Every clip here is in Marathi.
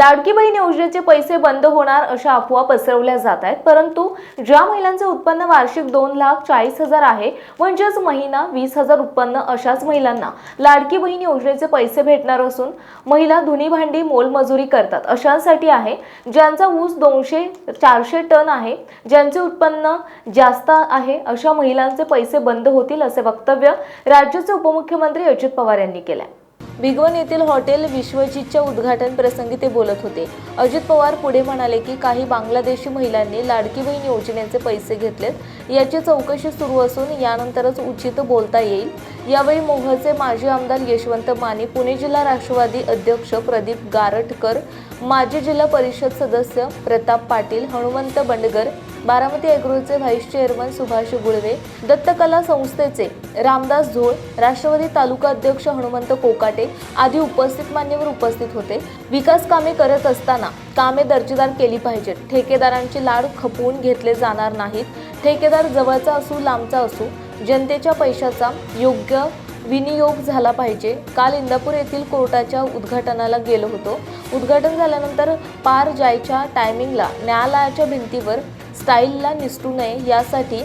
लाडकी बहीण योजनेचे पैसे बंद होणार अशा अफवा पसरवल्या जात आहेत. परंतु ज्या महिलांचे उत्पन्न वार्षिक दोन लाख चाळीस हजार आहे म्हणजेच महिना वीस हजार उत्पन्न अशाच महिलांना लाडकी बहीण योजनेचे पैसे भेटणार असून महिला धुनी भांडी मोलमजुरी करतात. अशांसाठी आहे ज्यांचा ऊस दोनशे चारशे टन आहे ज्यांचे उत्पन्न जास्त आहे अशा महिलांचे पैसे बंद होतील असे वक्तव्य राज्याचे उपमुख्यमंत्री अजित पवार यांनी केले भिगवण येथील हॉटेल विश्वजितच्या उद्घाटन प्रसंगी ते बोलत होते. अजित पवार पुढे म्हणाले की काही बांगलादेशी महिलांनी लाडकी बहीण योजनेचे पैसे घेतलेत. याची चौकशी सुरू असून यानंतरच उचित बोलता येईल. यावेळी मोहचे माजी आमदार यशवंत माने पुणे जिल्हा राष्ट्रवादी अध्यक्ष प्रदीप गारटकर माजी जिल्हा परिषद सदस्य प्रताप पाटील हनुमंत बंडगर बारामती अॅग्रोचे व्हाईस चेअरमन सुभाष गुळवे दत्तकला संस्थेचे रामदास झोळ राष्ट्रवादी तालुका अध्यक्ष हनुमंत कोकाटे आदी उपस्थित मान्यवर उपस्थित होते. विकास कामे करत असताना कामे दर्जेदार केली पाहिजेत. ठेकेदारांची लाड खपवून घेतले जाणार नाहीत. ठेकेदार जवळचा असू लांबचा असू जनतेच्या पैशाचा योग्य विनियोग झाला पाहिजे. काल इंदापूर येथील कोर्टाच्या उद्घाटनाला गेलो होतो. उद्घाटन झाल्यानंतर पार जायच्या टायमिंगला न्यायालयाच्या भिंतीवर स्टाईलला निसटू नये यासाठी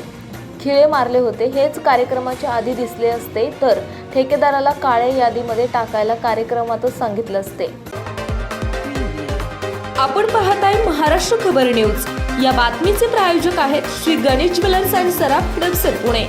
खिळे मारले होते. हेच कार्यक्रमाच्या आधी दिसले असते तर ठेकेदाराला काळ्या यादीमध्ये टाकायला कार्यक्रमातच सांगितलं असते. आपण पाहताय महाराष्ट्र खबर न्यूज. या बातमीचे प्रायोजक आहेत Shri Ganesh jewellers and Saraf Hadapsar Pune.